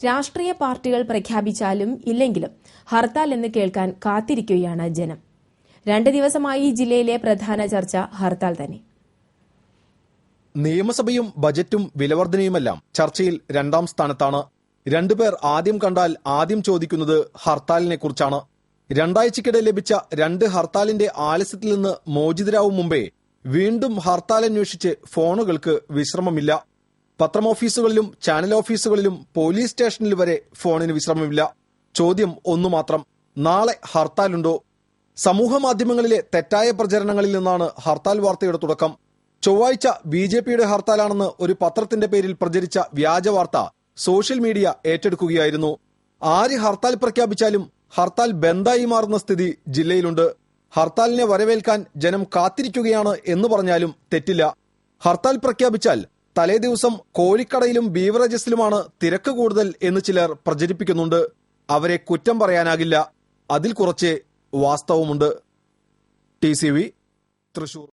രാഷ്ട്രീയ പാർട്ടികൾ പ്രഖ്യാപിച്ചാലും ഇല്ലെങ്കിലും ഹർത്താൽ എന്ന് കേൾക്കാൻ കാത്തിരിക്കുകയാണ് ജനം. രണ്ട് ദിവസമായി ജില്ലയിലെ പ്രധാന ചർച്ച ഹർത്താൽ തന്നെ. നിയമസഭയും ബജറ്റും വിലവർദ്ധനയുമെല്ലാം ചർച്ചയിൽ രണ്ടാം സ്ഥാനത്താണ്. രണ്ടുപേർ ആദ്യം കണ്ടാൽ ആദ്യം ചോദിക്കുന്നത് ഹർത്താലിനെ കുറിച്ചാണ്. രണ്ടാഴ്ചക്കിടെ ലഭിച്ച രണ്ട് ഹർത്താലിന്റെ ആലസ്യത്തിൽ നിന്ന് മോചിതരാവും മുമ്പേ വീണ്ടും ഹർത്താൽ അന്വേഷിച്ച് ഫോണുകൾക്ക് വിശ്രമമില്ല. പത്രമോഫീസുകളിലും ചാനൽ ഓഫീസുകളിലും പോലീസ് സ്റ്റേഷനിൽ വരെ ഫോണിന് വിശ്രമമില്ല. ചോദ്യം ഒന്നു മാത്രം. നാളെ ഹർത്താലുണ്ടോ? സമൂഹ മാധ്യമങ്ങളിലെ തെറ്റായ പ്രചരണങ്ങളിൽ നിന്നാണ് ഹർത്താൽ വാർത്തയുടെ തുടക്കം. ചൊവ്വാഴ്ച ബി ജെ പിയുടെ ഹർത്താലാണെന്ന് ഒരു പത്രത്തിന്റെ പേരിൽ പ്രചരിച്ച വ്യാജ വാർത്ത സോഷ്യൽ മീഡിയ ഏറ്റെടുക്കുകയായിരുന്നു. ആര് ഹർത്താൽ പ്രഖ്യാപിച്ചാലും ഹർത്താൽ ബന്ദായി മാറുന്ന സ്ഥിതി ജില്ലയിലുണ്ട്. ഹർത്താലിനെ വരവേൽക്കാൻ ജനം കാത്തിരിക്കുകയാണ് എന്ന് പറഞ്ഞാലും തെറ്റില്ല. ഹർത്താൽ പ്രഖ്യാപിച്ചാൽ തലേ ദിവസം കോഴിക്കടയിലും ബീവറേജസിലുമാണ് തിരക്ക് കൂടുതൽ എന്ന് ചിലർ പ്രചരിപ്പിക്കുന്നുണ്ട്. അവരെ കുറ്റം പറയാനാകില്ല. അതിൽ കുറച്ച് വാസ്തവമുണ്ട്. T C V Thrissur.